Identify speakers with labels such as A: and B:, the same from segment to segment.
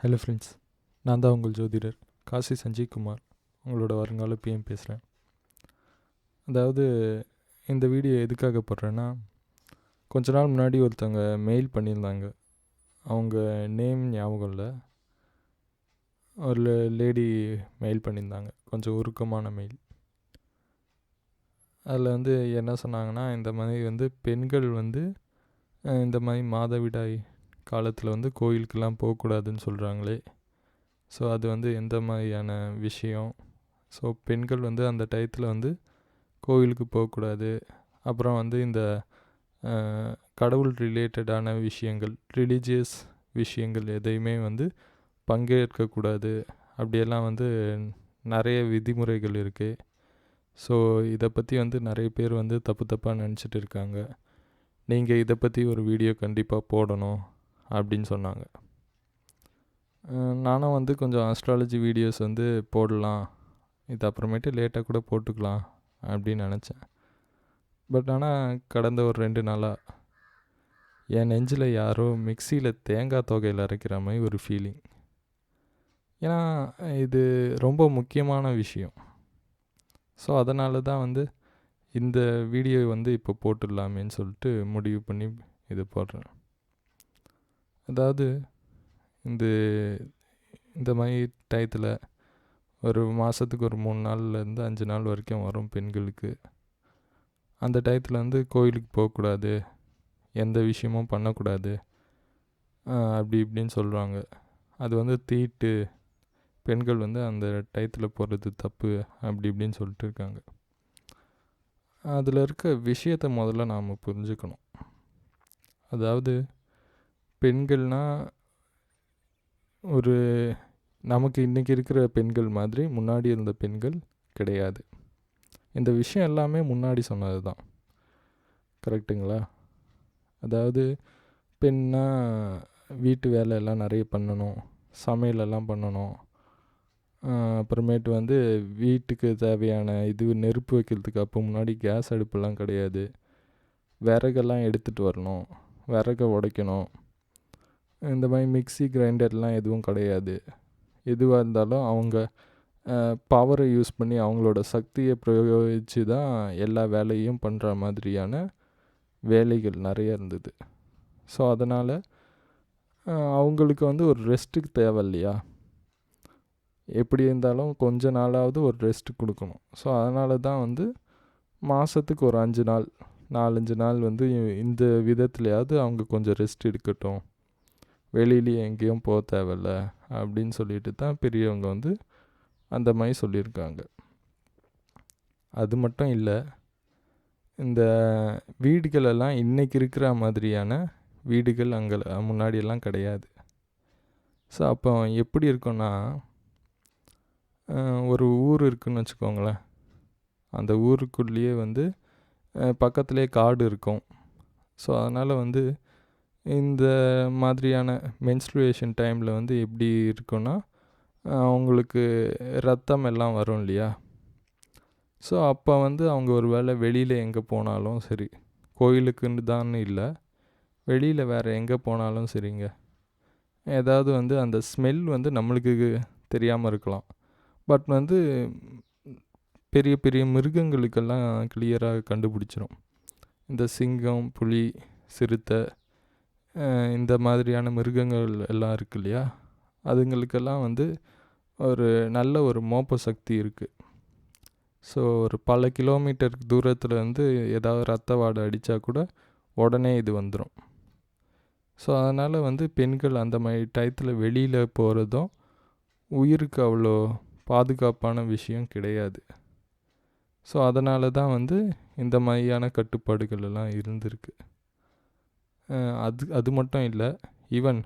A: Hello friends நான் தான் உங்கள் ஜோதிடர் காசி சஞ்சய் குமார் உங்களோட வருங்கால பிஎம் பேசுகிறேன் அதாவது இந்த வீடியோ எதுக்காக போடுறேன்னா கொஞ்ச நாள் முன்னாடி ஒருத்தவங்க மெயில் பண்ணியிருந்தாங்க. அவங்க நேம் ஞாபகம் இல்லை. ஒரு லேடி மெயில் பண்ணியிருந்தாங்க. கொஞ்சம் உருக்கமான மெயில் அதில் வந்து என்ன சொன்னாங்கன்னா இந்த மாதிரி வந்து பெண்கள் வந்து இந்த மாதிரி மாதவிடாய் காலத்தில் வந்து கோயிலுக்கெல்லாம் போகக்கூடாதுன்னு சொல்கிறாங்களே ஸோ அது வந்து எந்த மாதிரியான விஷயம்? ஸோ பெண்கள் வந்து அந்த டயத்தில் வந்து கோயிலுக்கு போகக்கூடாது. அப்புறம் வந்து இந்த கடவுள் ரிலேட்டடான விஷயங்கள் ரிலீஜியஸ் விஷயங்கள் எதையுமே வந்து பங்கேற்கக்கூடாது. அப்படியெல்லாம் வந்து நிறைய விதிமுறைகள் இருக்குது ஸோ இதை பற்றி வந்து நிறைய பேர் வந்து தப்பு தப்பாக நினச்சிட்டு இருக்காங்க. நீங்கள் இதை பற்றி ஒரு வீடியோ கண்டிப்பாக போடணும். அப்படின்னு சொன்னாங்க. நானும் வந்து கொஞ்சம் அஸ்ட்ராலஜி வீடியோஸ் வந்து போடலாம். இது அப்புறமேட்டு லேட்டாக கூட போட்டுக்கலாம் அப்படின்னு நினச்சேன். பட் ஆனால் கடந்த ஒரு ரெண்டு நாளாக என் நெஞ்சில் யாரோ மிக்சியில் தேங்காய் தொகையில் அரைக்கிற மாதிரி ஒரு ஃபீலிங் ஏன்னா இது ரொம்ப முக்கியமான விஷயம். ஸோ அதனால தான் வந்து இந்த வீடியோ வந்து இப்போ போட்டுடலாமேன்னு சொல்லிட்டு முடிவு பண்ணி இது போடுறேன். அதாவது இந்த இந்த மாதிரி டயத்தில் ஒரு மாதத்துக்கு ஒரு மூணு நாள்லேருந்து அஞ்சு நாள் வரைக்கும் வரும் பெண்களுக்கு. அந்த டயத்தில் வந்து கோயிலுக்கு போகக்கூடாது. எந்த விஷயமும் பண்ணக்கூடாது. அப்படி இப்படின்னு சொல்கிறாங்க அது வந்து தீட்டு. பெண்கள் வந்து அந்த டயத்தில் போகிறது தப்பு அப்படி இப்படின்னு சொல்லிட்டு இருக்காங்க. அதில் இருக்க விஷயத்தை முதல்ல நாம் புரிஞ்சுக்கணும். அதாவது பெண்கள்னால் ஒரு நமக்கு இன்றைக்கி இருக்கிற பெண்கள் மாதிரி முன்னாடி இருந்த பெண்கள் கிடையாது. இந்த விஷயம் எல்லாமே முன்னாடி சொன்னது தான் கரெக்டுங்களா அதாவது பெண்ணா வீட்டு வேலை எல்லாம் நிறைய பண்ணணும் சமையலெல்லாம் பண்ணணும். அப்புறமேட்டு வந்து வீட்டுக்கு தேவையான இது நெருப்பு வைக்கிறதுக்கு அப்போ முன்னாடி கேஸ் அடுப்பெல்லாம் கிடையாது. விறகெல்லாம் எடுத்துகிட்டு வரணும். விறகை உடைக்கணும். இந்த மாதிரி மிக்ஸி கிரைண்டர்லாம் எதுவும் கிடையாது. எதுவாக இருந்தாலும் அவங்க பவரை யூஸ் பண்ணி அவங்களோட சக்தியை பிரயோகித்து தான் எல்லா வேலையும் பண்ணுற மாதிரியான வேலைகள் நிறைய இருந்தது. ஸோ அதனால் அவங்களுக்கு வந்து ஒரு ரெஸ்ட்டுக்கு தேவை இல்லையா? எப்படி இருந்தாலும் கொஞ்ச நாளாவது ஒரு ரெஸ்ட் கொடுக்கணும். ஸோ அதனால தான் வந்து மாதத்துக்கு ஒரு அஞ்சு நாள் நாலஞ்சு நாள் வந்து இந்த விதத்துலையாவது அவங்க கொஞ்சம் ரெஸ்ட் எடுக்கட்டும். வெளியிலேயே எங்கேயும் போக தேவையில்ல அப்படின்னு சொல்லிட்டு தான் பெரியவங்க வந்து அந்த மாதிரி சொல்லியிருக்காங்க. அது மட்டும் இல்லை இந்த வீடுகளெல்லாம் இன்றைக்கி இருக்கிற மாதிரியான வீடுகள் அங்கே முன்னாடியெல்லாம் கிடையாது. ஸோ அப்போ எப்படி இருக்கும்னா ஒரு ஊர் இருக்குன்னு வச்சுக்கோங்களேன். அந்த ஊருக்குள்ளேயே வந்து பக்கத்துலேயே காடு இருக்கும். ஸோ அதனால் வந்து இந்த மாதிரியான மென்ஸ்ட்ருவேஷன் டைமில் வந்து எப்படி இருக்கும்னா அவங்களுக்கு ரத்தம் எல்லாம் வரும் இல்லையா? ஸோ அப்போ வந்து அவங்க ஒரு வேளை வெளியில் எங்கே போனாலும் சரி கோயிலுக்குன்னு தான் இல்லை வெளியில் வேறு எங்கே போனாலும் சரிங்க. ஏதாவது வந்து அந்த ஸ்மெல் வந்து நம்மளுக்கு தெரியாமல் இருக்கலாம். பட் வந்து பெரிய பெரிய மிருகங்களுக்கெல்லாம் கிளியராக கண்டுபிடிச்சிரும். இந்த சிங்கம் புலி சிறுத்தை இந்த மாதிரியான மிருகங்கள் எல்லாம் இருக்கு இல்லையா? அதுங்களுக்கெல்லாம் வந்து ஒரு நல்ல ஒரு மோப்ப சக்தி இருக்குது ஸோ ஒரு பல கிலோமீட்டர் தூரத்தில் வந்து ஏதாவது ரத்த வாடை அடித்தா கூட உடனே இது வந்துடும் ஸோ அதனால் வந்து பெண்கள் அந்த மாதிரி டயத்தில் வெளியில் போகிறதும் உயிருக்கு அவ்வளோ பாதுகாப்பான விஷயம் கிடையாது. ஸோ அதனால தான் வந்து இந்த மாதிரியான கட்டுப்பாடுகள் எல்லாம் இருந்திருக்கு. அது அது மட்டும் இல்லை ஈவன்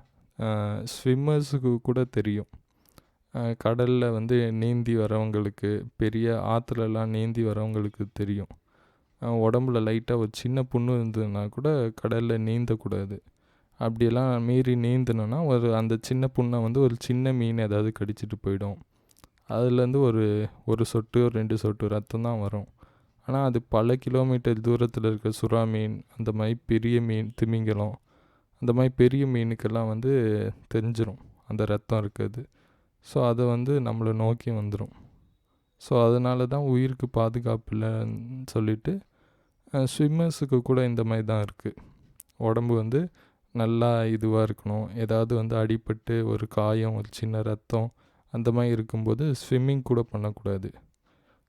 A: ஸ்விம்மர்ஸுக்கு கூட தெரியும். கடலில் வந்து நீந்தி வரவங்களுக்கு பெரிய ஆற்றுலலாம் நீந்தி வரவங்களுக்கு தெரியும். உடம்புல லைட்டாக ஒரு சின்ன புண்ணு இருந்ததுன்னா கூட கடலில் நீந்தக்கூடாது. அப்படியெல்லாம் மீறி நீந்தினோன்னா ஒரு அந்த சின்ன புண்ணை வந்து ஒரு சின்ன மீன் ஏதாவது கடிச்சிட்டு போயிடும். அதுலேருந்து ஒரு ஒரு சொட்டு ரெண்டு சொட்டு ரத்தம் தான் வரும். ஆனால் அது பல கிலோமீட்டர் தூரத்தில் இருக்க சுறா மீன் அந்த மாதிரி பெரிய மீன் திமிங்கலம் அந்த மாதிரி பெரிய மீனுக்கெல்லாம் வந்து தெரிஞ்சிடும் அந்த ரத்தம் இருக்கிறது. ஸோ அதை வந்து நம்மளை நோக்கி வந்துடும் ஸோ அதனால தான் உயிருக்கு பாதுகாப்பு இல்லைன்னு சொல்லிட்டு ஸ்விம்மர்ஸுக்கு கூட இந்த மாதிரி தான் இருக்குது உடம்பு வந்து நல்லா இதுவாக இருக்கணும். ஏதாவது வந்து அடிபட்டு ஒரு காயம் ஒரு சின்ன ரத்தம் அந்த மாதிரி இருக்கும்போது ஸ்விம்மிங் கூட பண்ணக்கூடாது.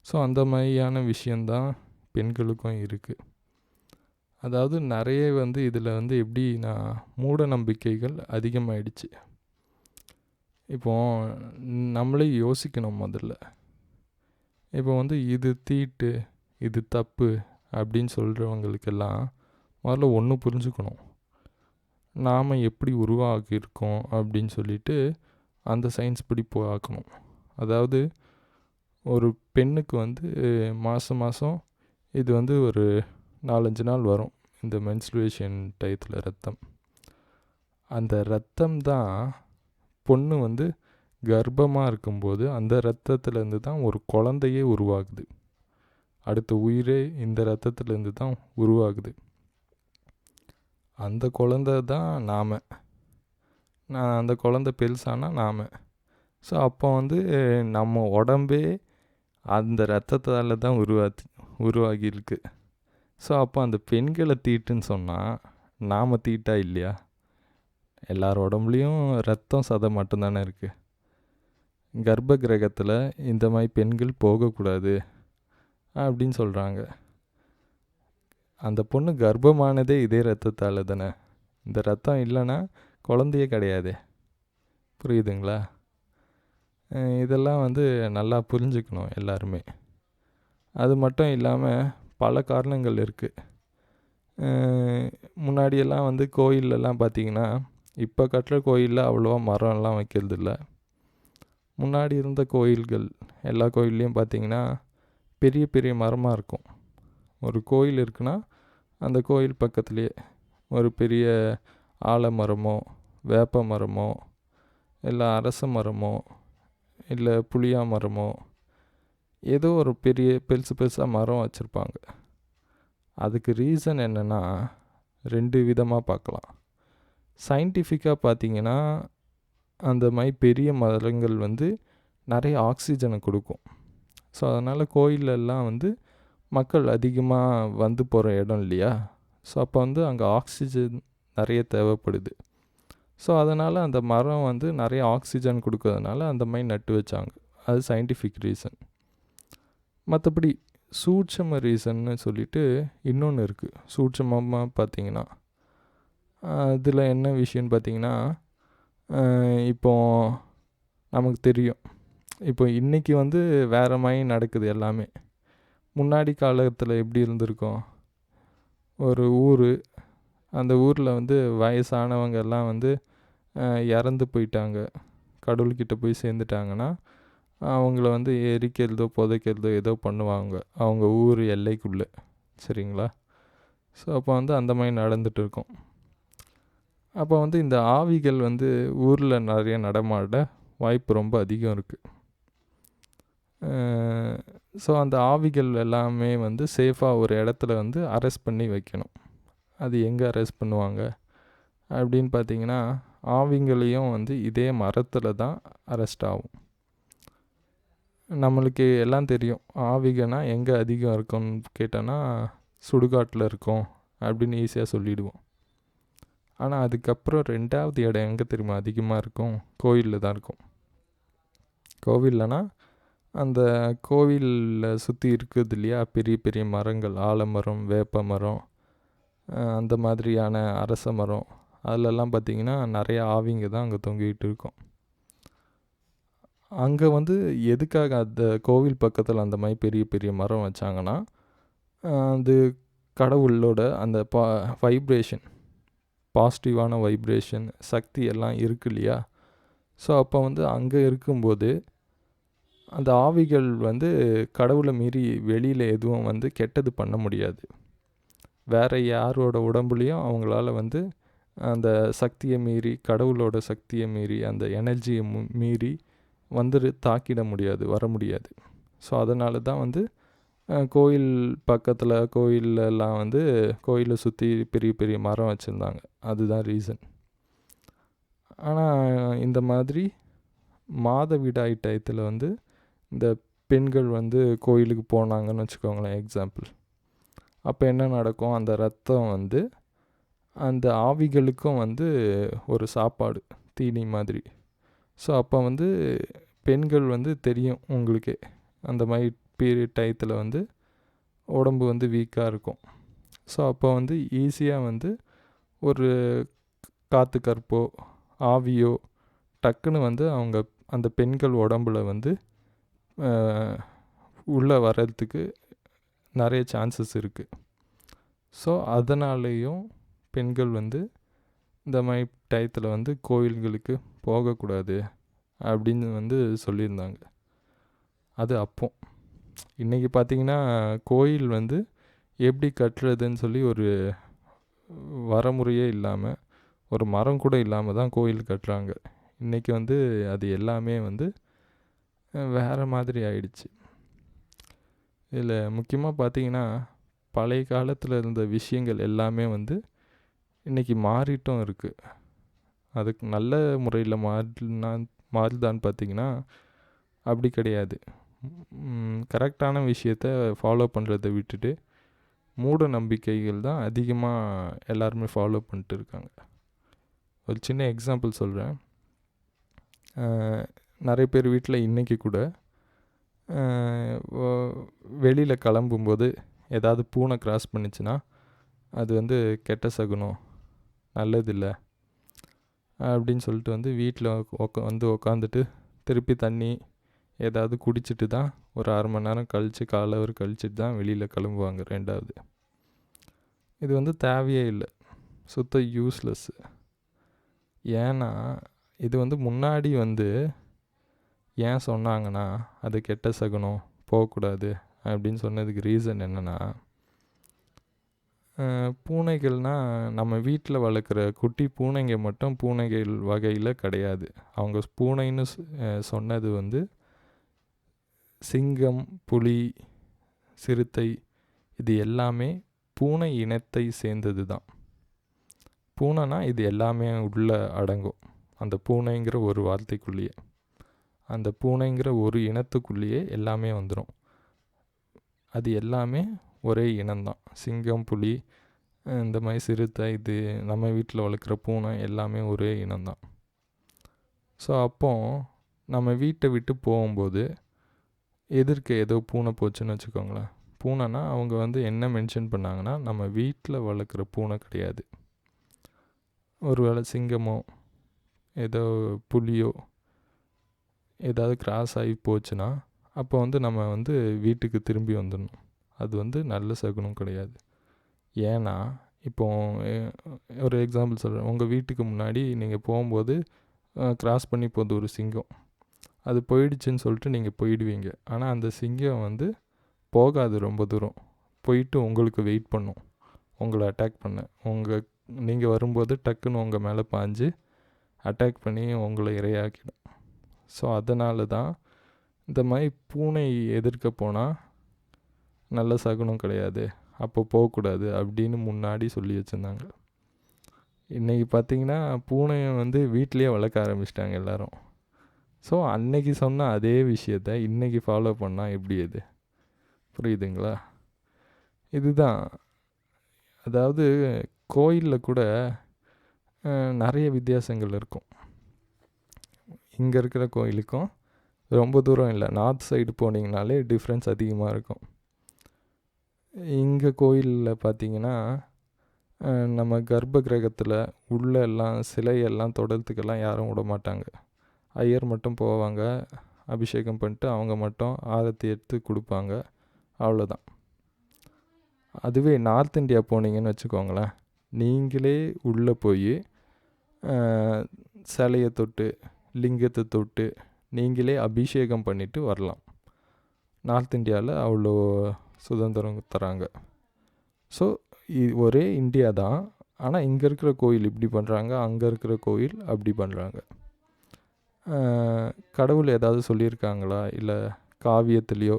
A: ஸோ அந்த மாதிரியான விஷயந்தான் பெண்களுக்கும் இருக்குது அதாவது நிறைய வந்து இதில் வந்து எப்படி நான் மூட நம்பிக்கைகள் அதிகமாகிடுச்சு இப்போ நம்மளே யோசிக்கணும் முதல்ல. இப்போ வந்து இது தீட்டு இது தப்பு அப்படின்னு சொல்கிறவங்களுக்கெல்லாம் முதல்ல ஒன்று புரிஞ்சுக்கணும். நாம் எப்படி உருவாக்கியிருக்கோம் அப்படின்னு சொல்லிட்டு அந்த சயின்ஸ் படி பார்க்கணும் அதாவது ஒரு பெண்ணுக்கு வந்து மாதம் மாதம் இது வந்து ஒரு நாலஞ்சு நாள் வரும். இந்த மென்ஸ்ட்ருவேஷன் டயத்தில் ரத்தம். அந்த ரத்தம் தான் பொண்ணு வந்து கர்ப்பமாக இருக்கும்போது அந்த ரத்தத்துலேருந்து தான் ஒரு குழந்தையே உருவாகுது. அடுத்த உயிரே இந்த ரத்தத்துலேருந்து தான் உருவாகுது. அந்த குழந்த தான் நாம். நான் அந்த குழந்த பெருசானா? நாம். ஸோ அப்போ வந்து நம்ம உடம்பே அந்த ரத்தத்தால் தான் உருவாச்சு உருவாகியிருக்கு. ஸோ அப்போ அந்த பெண்களை தீட்டுன்னு சொன்னால் நாம் தீட்டா இல்லையா? எல்லார் உடம்புலையும் ரத்தம் சதை மட்டும்தானே இருக்குது கர்ப்ப கிரகத்தில் இந்த மாதிரி பெண்கள் போகக்கூடாது அப்படின்னு சொல்கிறாங்க அந்த பொண்ணு கர்ப்பமானதே இதே ரத்தத்தால் தானே. இந்த ரத்தம் இல்லைன்னா குழந்தையே கிடையாதே. புரியுதுங்களா? இதெல்லாம் வந்து நல்லா புரிஞ்சுக்கணும் எல்லாருமே. அது மட்டும் இல்லாமல் பல காரணங்கள் இருக்குது முன்னாடியெல்லாம் வந்து கோயிலெல்லாம் பார்த்திங்கன்னா இப்போ கட்டுற கோயிலில் அவ்வளோவா மரம்லாம் வைக்கிறது இல்லை முன்னாடி இருந்த கோயில்கள் எல்லா கோயில்லையும் பார்த்திங்கன்னா பெரிய பெரிய மரமாக இருக்கும். ஒரு கோயில் இருக்குன்னா அந்த கோயில் பக்கத்துலேயே ஒரு பெரிய ஆலமரமோ வேப்ப மரமோ இல்லை அரச மரமோ இல்லை புளியா மரமோ? ஏதோ ஒரு பெரிய பெருசு பெருசாக மரம் வச்சுருப்பாங்க. அதுக்கு ரீசன் என்னென்னா ரெண்டு விதமாக பார்க்கலாம் சயின்டிஃபிக்காக பார்த்தீங்கன்னா அந்த மாதிரி பெரிய மரங்கள் வந்து நிறைய ஆக்சிஜனை கொடுக்கும். ஸோ அதனால் கோயிலெல்லாம் வந்து மக்கள் அதிகமாக வந்து போகிற இடம் இல்லையா? ஸோ அப்போ வந்து அங்கே ஆக்சிஜன் நிறைய தேவைப்படுது. ஸோ அதனால் அந்த மரம் வந்து நிறைய ஆக்சிஜன் கொடுக்கறதுனால அந்த மாதிரி நட்டு வச்சாங்க. அது சயின்டிஃபிக் ரீசன் மற்றபடி சூட்சம ரீசன்னு சொல்லிட்டு இன்னொன்று இருக்குது சூட்சமமாக பார்த்தீங்கன்னா அதில் என்ன விஷயம்னு பார்த்தீங்கன்னா இப்போ நமக்கு தெரியும். இப்போ இன்றைக்கி வந்து வேறு மாதிரி நடக்குது எல்லாமே. முன்னாடி காலத்தில் எப்படி இருந்திருக்கோம்? ஒரு ஊர் அந்த ஊரில் வந்து வயசானவங்க எல்லாம் வந்து இறந்து போயிட்டாங்க. கடவுள்கிட்ட போய் சேர்ந்துட்டாங்கன்னா அவங்கள வந்து எரிக்கிறதோ புதைக்கிறதோ ஏதோ பண்ணுவாங்க. அவங்க ஊர் எல்லைக்குள்ளே. சரிங்களா? ஸோ அப்போ வந்து அந்த மாதிரி நடந்துகிட்டு இருக்கும் அப்போ வந்து இந்த ஆவிகள் வந்து ஊரில் நிறைய நடமாட வாய்ப்பு ரொம்ப அதிகம் இருக்குது ஸோ அந்த ஆவிகள் எல்லாமே வந்து சேஃபாக ஒரு இடத்துல வந்து அரெஸ்ட் பண்ணி வைக்கணும். அது எங்கே அரெஸ்ட் பண்ணுவாங்க? அப்படின்னு பார்த்தீங்கன்னா ஆவிங்களையும் வந்து இதே மரத்தில் தான் அரெஸ்ட் ஆகும். நம்மளுக்கு எல்லாம் தெரியும். ஆவிகனா எங்கே அதிகம் இருக்கும்னு கேட்டோன்னா சுடுகாட்டில் இருக்கும் அப்படின்னு ஈஸியாக சொல்லிவிடுவோம் ஆனால் அதுக்கப்புறம் ரெண்டாவது இடம் எங்கே தெரியுமா அதிகமாக இருக்கும்? கோவிலில் தான் இருக்கும். கோவில்லனா அந்த கோவிலில் சுற்றி இருக்குது இல்லையா? பெரிய பெரிய மரங்கள் ஆலமரம் வேப்ப மரம் அந்த மாதிரியான அரச மரம். அதிலெல்லாம் பார்த்திங்கன்னா நிறைய ஆவிங்க தான் அங்கே தொங்கிக்கிட்டு இருக்கும். அங்கே வந்து எதுக்காக அந்த கோவில் பக்கத்தில் அந்த மாதிரி பெரிய பெரிய மரம் வச்சாங்கன்னா அது கடவுளோட அந்த பா வைப்ரேஷன் பாசிட்டிவான வைப்ரேஷன் சக்தி எல்லாம் இருக்கு இல்லையா? ஸோ அப்போ வந்து அங்கே இருக்கும்போது அந்த ஆவிகள் வந்து கடவுளை மீறி வெளியில் எதுவும் வந்து கெட்டது பண்ண முடியாது. வேறு யாரோட உடம்புலையும் அவங்களால வந்து அந்த சக்தியை மீறி கடவுளோட சக்தியை மீறி அந்த எனர்ஜியை மீறி வந்துரு தாக்கிட முடியாது வர முடியாது. ஸோ அதனால தான் வந்து கோயில் பக்கத்தில் கோயிலெல்லாம் வந்து கோயிலை சுற்றி பெரிய பெரிய மரம் வச்சுருந்தாங்க. அதுதான் ரீசன் ஆனால் இந்த மாதிரி மாதவிடாய் டயத்தில் வந்து இந்த பெண்கள் வந்து கோயிலுக்கு போனாங்கன்னு வச்சுக்கோங்களேன் எக்ஸாம்பிள் அப்போ என்ன நடக்கும்? அந்த ரத்தம் வந்து அந்த ஆவிகளுக்கும் வந்து ஒரு சாப்பாடு தீனி மாதிரி. ஸோ அப்போ வந்து பெண்கள் வந்து தெரியும் உங்களுக்கே. அந்த மாதிரி பீரியட் டயத்தில் வந்து உடம்பு வந்து வீக்காக இருக்கும். ஸோ அப்போ வந்து ஈஸியாக வந்து ஒரு காற்று கற்போ ஆவியோ டக்குன்னு வந்து அவங்க அந்த பெண்கள் உடம்புல வந்து உள்ளே வர்றதுக்கு நிறைய சான்சஸ் இருக்குது ஸோ அதனாலேயும் பெண்கள் வந்து இந்த மாதிரி டயத்தில் வந்து கோயில்களுக்கு போகக்கூடாது அப்படின்னு வந்து சொல்லியிருந்தாங்க. அது அப்போ. இன்றைக்கி பார்த்திங்கன்னா கோயில் வந்து எப்படி கட்டுறதுன்னு சொல்லி ஒரு வரமுறையே இல்லாமல் ஒரு மரம் கூட இல்லாமல் தான் கோயில் கட்டுறாங்க. இன்றைக்கி வந்து அது எல்லாமே வந்து வேறு மாதிரி ஆயிடுச்சு. இதில் முக்கியமாக பார்த்தீங்கன்னா பழைய காலத்தில் இருந்த விஷயங்கள் எல்லாமே வந்து இன்றைக்கி மாறிட்டும் இருக்குது அதுக்கு நல்ல முறையில் மாறினா மாறுதான்னு பார்த்தீங்கன்னா அப்படி கிடையாது. கரெக்டான விஷயத்த ஃபாலோ பண்ணுறதை விட்டுட்டு மூட நம்பிக்கைகள் தான் அதிகமாக எல்லாருமே ஃபாலோ பண்ணிட்டு இருக்காங்க. ஒரு சின்ன எக்ஸாம்பிள் சொல்கிறேன் நிறைய பேர் வீட்டில் இன்றைக்கி கூட வெளியில் கிளம்பும்போது ஏதாவது பூனை கிராஸ் பண்ணிச்சுன்னா அது வந்து கெட்ட சகுனம் நல்லதில்லை அப்படின்னு சொல்லிட்டு வந்து வீட்டில் உக்கா வந்து உக்காந்துட்டு திருப்பி தண்ணி ஏதாவது குடிச்சிட்டு தான் ஒரு அரை மணி நேரம் கழித்து காலை ஒரு கழிச்சிட்டு தான் வெளியில் கிளம்புவாங்க ரெண்டாவது. இது வந்து தேவையே இல்லை. சுத்த யூஸ்லெஸ்ஸு ஏன்னா இது வந்து முன்னாடி வந்து ஏன் சொன்னாங்கன்னா அது கெட்ட சகுனம் போகக்கூடாது அப்படின்னு சொன்னதுக்கு ரீசன் என்னென்னா பூனைகள்னால் நம்ம வீட்டில் வளர்க்குற குட்டி பூனைங்க மட்டும் பூனைகள் வகையில் கிடையாது. அவங்க பூனைன்னு சொன்னது வந்து சிங்கம் புலி சிறுத்தை இது எல்லாமே பூனை இனத்தை சேர்ந்தது தான். பூனைனா இது எல்லாமே உள்ளே அடங்கும். அந்த பூனைங்கிற ஒரு வார்த்தைக்குள்ளேயே. அந்த பூனைங்கிற ஒரு இனத்துக்குள்ளேயே எல்லாமே வந்துடும் அது எல்லாமே ஒரே இனம்தான். சிங்கம் புலி இந்த மாதிரி சிறுத்தை இது நம்ம வீட்டில் வளர்க்குற பூனை எல்லாமே ஒரே இனம்தான். ஸோ அப்போ நம்ம வீட்டை விட்டு போகும்போது எதிர்க்க ஏதோ பூனை போச்சுன்னு வச்சுக்கோங்களேன். பூனைனா அவங்க வந்து என்ன மென்ஷன் பண்ணாங்கன்னா நம்ம வீட்டில் வளர்க்குற பூனை கிடையாது. ஒரு வேளை சிங்கமோ ஏதோ புலியோ ஏதாவது கிராஸ் ஆகி போச்சுன்னா அப்போ வந்து நம்ம வந்து வீட்டுக்கு திரும்பி வந்துடணும். அது வந்து நல்ல சகுனம் கிடையாது. ஏன்னா இப்போ ஒரு எக்ஸாம்பிள் சொல்கிறேன் உங்கள் வீட்டுக்கு முன்னாடி நீங்கள் போகும்போது கிராஸ் பண்ணி போகுது ஒரு சிங்கம். அது போயிடுச்சுன்னு சொல்லிட்டு நீங்கள் போயிடுவீங்க. ஆனால் அந்த சிங்கம் வந்து போகாது ரொம்ப தூரம். போயிட்டு உங்களுக்கு வெயிட் பண்ணும். உங்களை அட்டாக் பண்ண. உங்கள் நீங்கள் வரும்போது டக்குன்னு உங்கள் மேலே பாஞ்சு அட்டாக் பண்ணி உங்களை இரையாக்கிடும். ஸோ அதனால தான் இந்த மாதிரி பூனை எதிர்க்க போனால் நல்ல சகுனம் கிடையாது. அப்போ போகக்கூடாது அப்படின்னு முன்னாடி சொல்லி வச்சுருந்தாங்க. இன்றைக்கி பார்த்திங்கன்னா பூனையை வந்து வீட்லேயே வளர்க்க ஆரம்பிச்சிட்டாங்க எல்லோரும். ஸோ அன்னைக்கு சொன்ன அதே விஷயத்த இன்றைக்கி ஃபாலோ பண்ணால் எப்படி அது புரியுதுங்களா? இதுதான். அதாவது கோயிலில் கூட நிறைய வித்தியாசங்கள் இருக்கும். இங்கே இருக்கிற கோயிலுக்கும் ரொம்ப தூரம் இல்லை. நார்த் சைடு போனீங்கனாலே டிஃப்ரென்ஸ் அதிகமாக இருக்கும். இங்கே கோயிலில் பார்த்தீங்கன்னா நம்ம கர்ப்ப கிரகத்தில் உள்ளே எல்லாம் சிலையெல்லாம் தொடர்த்துக்கெல்லாம் யாரும் விட மாட்டாங்க. ஐயர் மட்டும் போவாங்க அபிஷேகம் பண்ணிட்டு அவங்க மட்டும் ஆரத்தி எடுத்து கொடுப்பாங்க. அவ்வளோதான் அதுவே நார்த் இந்தியா போனீங்கன்னு வச்சுக்கோங்களேன். நீங்களே உள்ளே போய் சிலையை தொட்டு லிங்கத்தை தொட்டு நீங்களே அபிஷேகம் பண்ணிவிட்டு வரலாம். நார்த் இந்தியாவில் அவ்வளோ சுதந்திரம் தராங்க. ஸோ ஒரே இந்தியா தான். ஆனால் இங்கே இருக்கிற கோயில் இப்படி பண்ணுறாங்க அங்கே இருக்கிற கோயில் அப்படி பண்ணுறாங்க கடவுள் ஏதாவது சொல்லியிருக்காங்களா? இல்லை காவியத்துலேயோ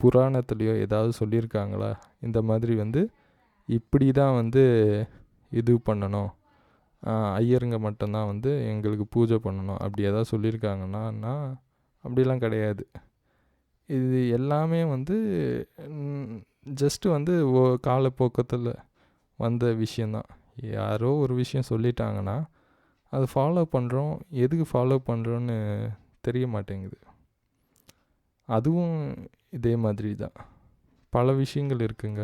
A: புராணத்துலேயோ ஏதாவது சொல்லியிருக்காங்களா? இந்த மாதிரி வந்து இப்படி தான் வந்து இது பண்ணணும். ஐயருங்க மட்டும்தான் வந்து எங்களுக்கு பூஜை பண்ணணும். அப்படி ஏதாவது சொல்லியிருக்காங்கன்னா அப்படிலாம் கிடையாது. இது எல்லாமே வந்து ஜஸ்ட்டு வந்து ஓ காலப்போக்கத்தில் வந்த விஷயந்தான் யாரோ ஒரு விஷயம் சொல்லிட்டாங்கன்னா அதை ஃபாலோ பண்ணுறோம் எதுக்கு ஃபாலோ பண்ணுறோன்னு தெரிய மாட்டேங்குது. அதுவும் இதே மாதிரி தான் பல விஷயங்கள் இருக்குங்க.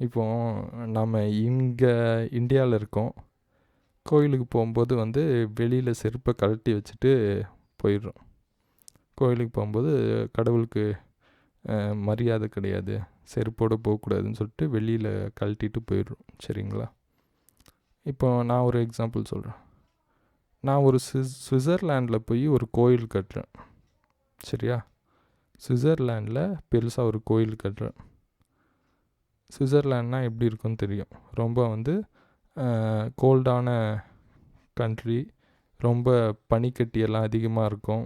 A: இப்போ நம்ம இங்கே இந்தியாவில் இருக்கோம். கோயிலுக்கு போகும்போது வந்து வெளியில் செருப்பை கழட்டி வச்சுட்டு போயிடுறோம். கோயிலுக்கு போகும்போது கடவுளுக்கு மரியாதை கிடையாது. செருப்போடு போகக்கூடாதுன்னு சொல்லிட்டு வெளியில் கழட்டிட்டு போயிடுறோம். சரிங்களா? இப்போ நான் ஒரு எக்ஸாம்பிள் சொல்கிறேன் நான் ஒரு சுவிஸ் சுவிட்சர்லாண்டில் போய் ஒரு கோயில் கட்டுறேன். சரியா? சுவிட்சர்லாண்டில் பெருசாக ஒரு கோயில் கட்டுறேன். சுவிட்சர்லாண்ட்னா எப்படி இருக்குன்னு தெரியும். ரொம்ப வந்து கோல்டான கண்ட்ரி ரொம்ப பனிக்கட்டியெல்லாம் அதிகமாக இருக்கும்.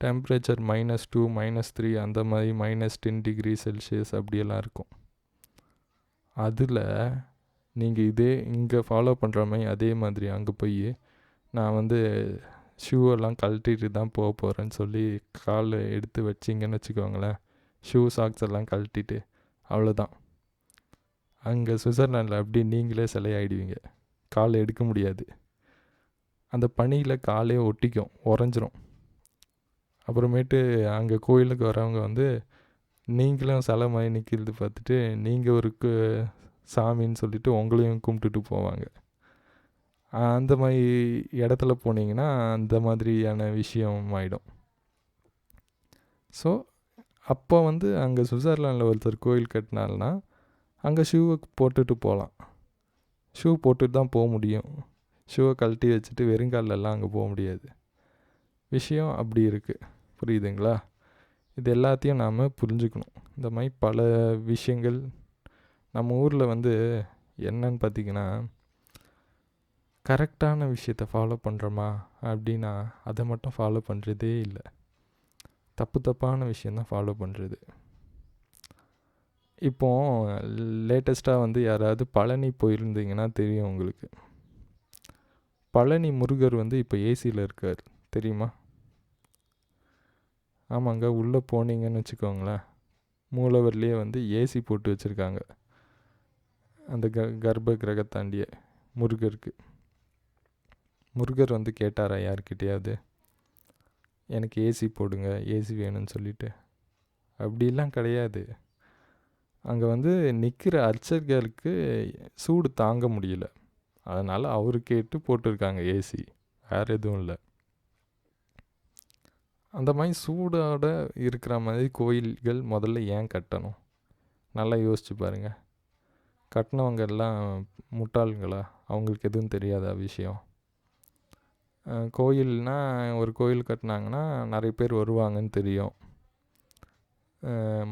A: Temperature minus two minus three அந்த மாதிரி மைனஸ் டென் டிகிரி செல்சியஸ் அப்படியெல்லாம் இருக்கும். அதில் நீங்கள் இதே இங்கே ஃபாலோ பண்ணுற மாதிரி அதே மாதிரி அங்கே போய் நான் வந்து ஷூவெல்லாம் கழட்டிட்டு தான் போக போகிறேன்னு சொல்லி கால் எடுத்து வச்சிங்கன்னு வச்சுக்கோங்களேன். ஷூ சாக்ஸ் எல்லாம் கழட்டிட்டு அவ்வளோதான் அங்கே சுவிட்சர்லாண்டில் அப்படி நீங்களே சிலையாயிடுவீங்க. கால் எடுக்க முடியாது. அந்த பனியில் காலே ஒட்டிக்கும் உறைஞ்சிரும். அப்புறமேட்டு அங்கே கோயிலுக்கு வரவங்க வந்து நீங்களும் சிலை மாதிரி நிற்கிறது பார்த்துட்டு நீங்கள் ஒரு சாமின்னு சொல்லிட்டு உங்களையும் கும்பிட்டுட்டு போவாங்க. அந்த மாதிரி இடத்துல போனீங்கன்னா அந்த மாதிரியான விஷயம் ஆகிடும் ஸோ அப்போ வந்து அங்கே சுவிட்சர்லாண்டில் ஒருத்தர் கோயில் கட்டினால்னா அங்கே ஷூவை போட்டுட்டு போகலாம் ஷூ போட்டுட்டு தான் போக முடியும். ஷூவை கழட்டி வச்சுட்டு வெறுங்காலெல்லாம் அங்கே போக முடியாது. விஷயம் அப்படி இருக்குது புரியுதுங்களா? இது எல்லாத்தையும் நாம் புரிஞ்சுக்கணும். இந்த மாதிரி பல விஷயங்கள் நம்ம ஊரில் வந்து என்னன்னு பார்த்திங்கன்னா கரெக்டான விஷயத்த ஃபாலோ பண்ணுறோமா அப்படின்னா அதை மட்டும் ஃபாலோ பண்ணுறதே இல்லை. தப்பு தப்பான விஷயந்தான் ஃபாலோ பண்ணுறது இப்போ லேட்டஸ்ட்டாக வந்து யாராவது பழனி போயிருந்தீங்கன்னா தெரியும் உங்களுக்கு. பழனி முருகர் வந்து இப்போ ஏசியில் இருக்கார் தெரியுமா? ஆமாங்க உள்ளே போனீங்கன்னு வச்சுக்கோங்களேன். மூலவர்லேயே வந்து ஏசி போட்டு வச்சுருக்காங்க. அந்த க கர்ப்ப கிரகத்தாண்டிய முருகருக்கு. முருகர் வந்து கேட்டாரா யார்கிட்டையாவது? எனக்கு ஏசி போடுங்க ஏசி வேணும்னு சொல்லிட்டு. அப்படிலாம் கிடையாது. அங்கே வந்து நிற்கிற அர்ச்சர்களுக்கு சூடு தாங்க முடியல. அதனால் அவரு கேட்டு போட்டிருக்காங்க ஏசி வேறு எதுவும் இல்லை. அந்த மாதிரி சூடோட இருக்கிற மாதிரி கோயில்கள் முதல்ல ஏன் கட்டணும்? நல்லா யோசிச்சு பாருங்கள் கட்டினவங்க எல்லாம் முட்டாளுங்களா அவங்களுக்கு எதுவும் தெரியாத விஷயம்? கோயில்னால் ஒரு கோயில் கட்டினாங்கன்னா நிறைய பேர் வருவாங்கன்னு தெரியும்.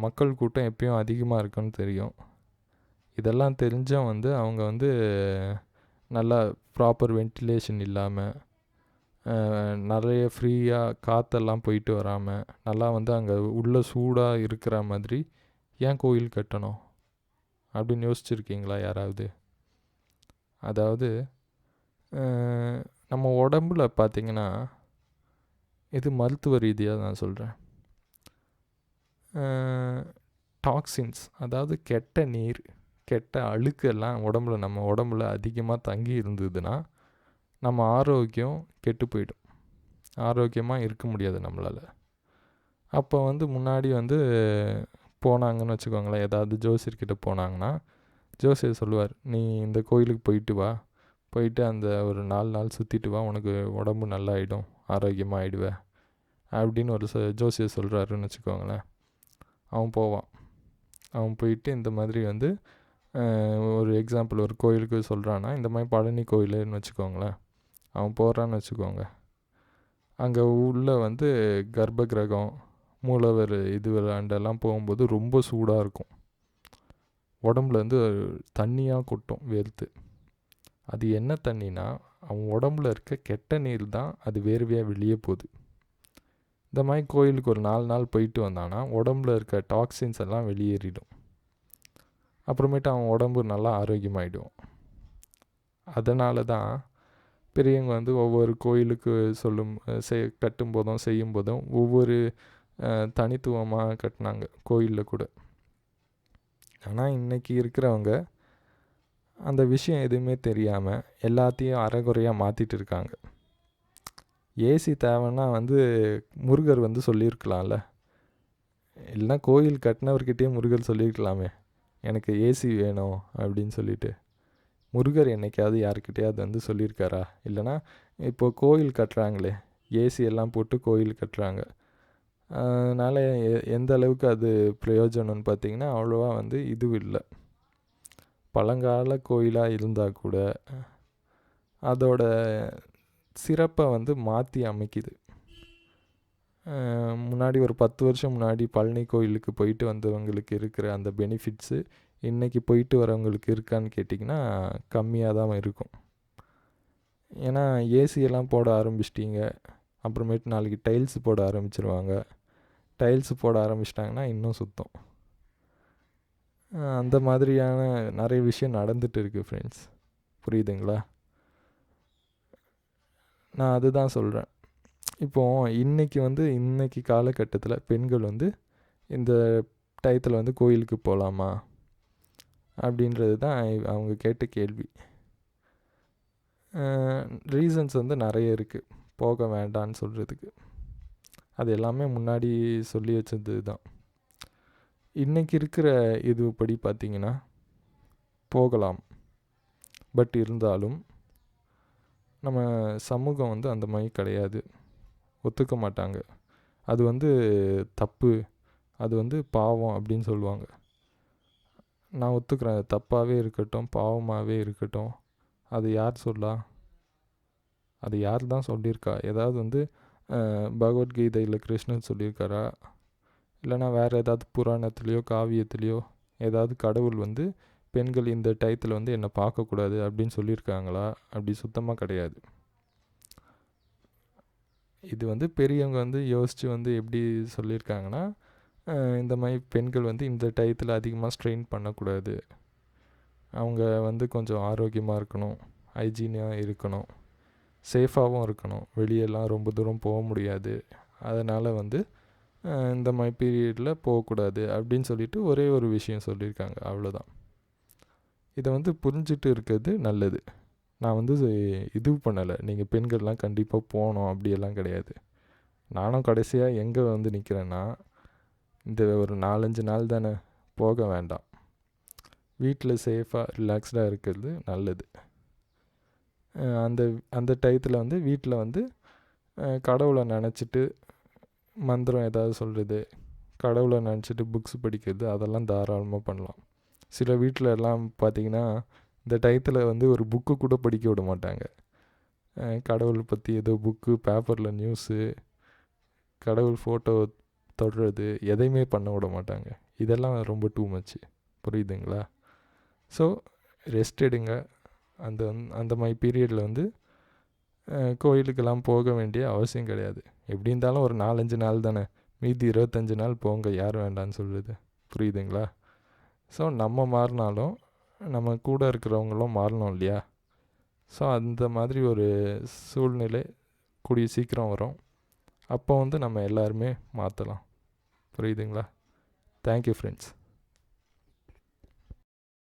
A: மக்கள் கூட்டம் எப்பயும் அதிகமாக இருக்குன்னு தெரியும். இதெல்லாம் தெரிஞ்சும் வந்து அவங்க வந்து நல்லா ப்ராப்பர் வென்டிலேஷன் இல்லாமல் நிறைய ஃப்ரீயாக காற்றெல்லாம் போயிட்டு வராமல் நல்லா வந்து அங்கே உள்ள சூடாக இருக்கிற மாதிரி ஏன் கோயில் கட்டணும்? அப்படின்னு யோசிச்சுருக்கீங்களா யாராவது? அதாவது நம்ம உடம்புல பார்த்திங்கன்னா இது மருத்துவ ரீதியாக நான் சொல்கிறேன் டாக்ஸின்ஸ் அதாவது கெட்ட நீர் கெட்ட அழுக்கெல்லாம் உடம்புல நம்ம உடம்புல அதிகமாக தங்கி இருந்ததுன்னா நம்ம ஆரோக்கியம் கெட்டு போயிடும். ஆரோக்கியமாக இருக்க முடியாது நம்மளால். அப்போ வந்து முன்னாடி வந்து போனாங்கன்னு வச்சுக்கோங்களேன் ஏதாவது ஜோசியர்கிட்ட போனாங்கன்னா ஜோசியர் சொல்லுவார் நீ இந்த கோயிலுக்கு போயிட்டு வா. போயிட்டு அந்த ஒரு நாலு நாள் சுற்றிட்டு வா. உனக்கு உடம்பு நல்லாயிடும். ஆரோக்கியமாக ஆகிடுவேன் அப்படின்னு ஒரு ஜோசியர் சொல்கிறாருன்னு வச்சுக்கோங்களேன். அவன் போவான். அவன் போயிட்டு இந்த மாதிரி வந்து ஒரு எக்ஸாம்பிள் ஒரு கோயிலுக்கு சொல்கிறான்னா இந்த மாதிரி பழனி கோயிலுன்னு வச்சுக்கோங்களேன். அவன் போகிறான்னு வச்சுக்கோங்க. அங்கே உள்ள வந்து கர்ப்ப கிரகம் மூலவர் இது விளாண்டெல்லாம் போகும்போது ரொம்ப சூடாக இருக்கும். உடம்புல வந்து தண்ணியாக கொட்டும் வேர்த்து. அது என்ன தண்ணினா அவன் உடம்புல இருக்க கெட்ட நீர் தான் அது வேர்வையாக வெளியே போகுது. இந்த மாதிரி கோயிலுக்கு ஒரு நாலு நாள் போயிட்டு வந்தான்னா உடம்புல இருக்க டாக்ஸின்ஸ் எல்லாம் வெளியேறிடும். அப்புறமேட்டு அவன் உடம்பு நல்லா ஆரோக்கியமாகிடும் அதனால தான் பெரியவங்க வந்து ஒவ்வொரு கோயிலுக்கு சொல்லும் செய் கட்டும் போதும் செய்யும் போதும் ஒவ்வொரு தனித்துவமாக கட்டினாங்க கோயிலில் கூட. ஆனால் இன்றைக்கி இருக்கிறவங்க அந்த விஷயம் எதுவுமே தெரியாமல் எல்லாத்தையும் அறகுறையாக மாற்றிட்டு இருக்காங்க. ஏசி தேவைன்னா வந்து முருகர் வந்து சொல்லியிருக்கலாம்ல. இல்லைனா கோயில் கட்டினவர்கிட்டயே முருகர் சொல்லியிருக்கலாமே. எனக்கு ஏசி வேணும் அப்படின்னு சொல்லிட்டு. முருகர் என்னைக்காவது யாருக்கிட்டேயாவது வந்து சொல்லியிருக்காரா? இல்லைனா இப்போது கோயில் கட்டுறாங்களே ஏசி எல்லாம் போட்டு கோயில் கட்டுறாங்க. அதனால் எந்த அளவுக்கு அது பிரயோஜனம்னு பார்த்தீங்கன்னா அவ்வளோவா வந்து இது இல்லை. பழங்கால கோயிலாக இருந்தால் கூட அதோட சிறப்பை வந்து மாற்றி அமைக்குது. முன்னாடி ஒரு பத்து வருஷம் முன்னாடி பழனி கோயிலுக்கு போயிட்டு வந்தவங்களுக்கு இருக்கிற அந்த பெனிஃபிட்ஸு இன்றைக்கி போயிட்டு வரவங்களுக்கு இருக்கான்னு கேட்டிங்கன்னா கம்மியாக தான் இருக்கும். ஏன்னா ஏசியெல்லாம் போட ஆரம்பிச்சிட்டிங்க. அப்புறமேட்டு நாளைக்கு டைல்ஸ் போட ஆரம்பிச்சிருவாங்க. டைல்ஸ் போட ஆரம்பிச்சிட்டாங்கன்னா இன்னும் சுத்தம். அந்த மாதிரியான நிறைய விஷயம் நடந்துட்டு இருக்குது ஃப்ரெண்ட்ஸ் புரியுதுங்களா? நான் அதுதான் சொல்கிறேன் இப்போது இன்றைக்கி வந்து இன்றைக்கி காலகட்டத்தில் பெண்கள் வந்து இந்த டயத்தில் வந்து கோயிலுக்கு போகலாமா அப்படின்றது தான் அவங்க கேட்ட கேள்வி. ரீசன்ஸ் வந்து நிறைய இருக்குது போக வேண்டான்னு சொல்கிறதுக்கு அது எல்லாமே முன்னாடி சொல்லி வச்சது தான் இன்றைக்கி இருக்கிற இதுபடி பார்த்திங்கன்னா போகலாம். பட் இருந்தாலும் நம்ம சமூகம் வந்து அந்த மாதிரி கிடையாது. ஒத்துக்க மாட்டாங்க. அது வந்து தப்பு. அது வந்து பாவம் அப்படின்னு சொல்லுவாங்க. நான் ஒத்துக்கிறேன். தப்பாகவே இருக்கட்டும் பாவமாகவே இருக்கட்டும். அது யார் சொல்லா? அது யார் தான் சொல்லியிருக்கா? ஏதாவது வந்து பகவத்கீதையில் கிருஷ்ணன் சொல்லியிருக்காரா? இல்லைனா வேறு ஏதாவது புராணத்துலேயோ காவியத்துலேயோ ஏதாவது கடவுள் வந்து பெண்கள் இந்த டயத்தில் வந்து என்னை பார்க்கக்கூடாது அப்படின்னு சொல்லியிருக்காங்களா? அப்படி சுத்தமாக கிடையாது. இது வந்து பெரியவங்க வந்து யோசித்து வந்து எப்படி சொல்லியிருக்காங்கன்னா இந்த மாதிரி பெண்கள் வந்து இந்த டயத்தில் அதிகமாக ஸ்ட்ரெயின் பண்ணக்கூடாது. அவங்க வந்து கொஞ்சம் ஆரோக்கியமாக இருக்கணும் ஹைஜீனியாக இருக்கணும் சேஃபாகவும் இருக்கணும். வெளியெல்லாம் ரொம்ப தூரம் போக முடியாது. அதனால் வந்து இந்த மாதிரி பீரியடில் போகக்கூடாது அப்படின்னு சொல்லிட்டு ஒரே ஒரு விஷயம் சொல்லியிருக்காங்க. அவ்வளோதான் இதை வந்து புரிஞ்சுட்டு இருக்கிறது நல்லது. நான் வந்து இது பண்ணலை. நீங்கள் பெண்கள்லாம் கண்டிப்பாக போகணும். அப்படியெல்லாம் கிடையாது. நானும் கடைசியாக எங்கே வந்து நிற்கிறேன்னா இந்த ஒரு நாலஞ்சு நாள் தானே போக வேண்டாம். வீட்டில் சேஃபாக ரிலாக்ஸ்டாக இருக்கிறது நல்லது. அந்த அந்த டயத்தில் வந்து வீட்டில் வந்து கடவுளை நினச்சிட்டு மந்திரம் ஏதாவது சொல்கிறது கடவுளை நினச்சிட்டு புக்ஸ் படிக்கிறது அதெல்லாம் தாராளமாக பண்ணலாம். சில வீட்டில் எல்லாம் பார்த்திங்கன்னா இந்த டயத்தில் வந்து ஒரு புக்கு கூட படிக்க விட மாட்டாங்க. கடவுள் பற்றி ஏதோ புக்கு பேப்பரில் நியூஸு கடவுள் ஃபோட்டோ தொடுறது எதையுமே பண்ண விட மாட்டாங்க. இதெல்லாம் ரொம்ப டூ மச்சு புரியுதுங்களா? ஸோ ரெஸ்ட் எடுங்க. அந்த அந்த மாதிரி பீரியடில் வந்து கோயிலுக்கெல்லாம் போக வேண்டிய அவசியம் கிடையாது. எப்படி இருந்தாலும் ஒரு நாலஞ்சு நாள் தானே. மீதி இருபத்தஞ்சி நாள் போங்க. யார் வேண்டான்னு சொல்கிறது புரியுதுங்களா? ஸோ நம்ம மாறினாலும் நம்ம கூட இருக்கிறவங்களும் மாறணும் இல்லையா? ஸோ அந்த மாதிரி ஒரு சூழ்நிலை கூடிய சீக்கிரம் வரும். அப்போ வந்து நம்ம எல்லாருமே மாற்றலாம் புரியுதுங்களா? Thank you friends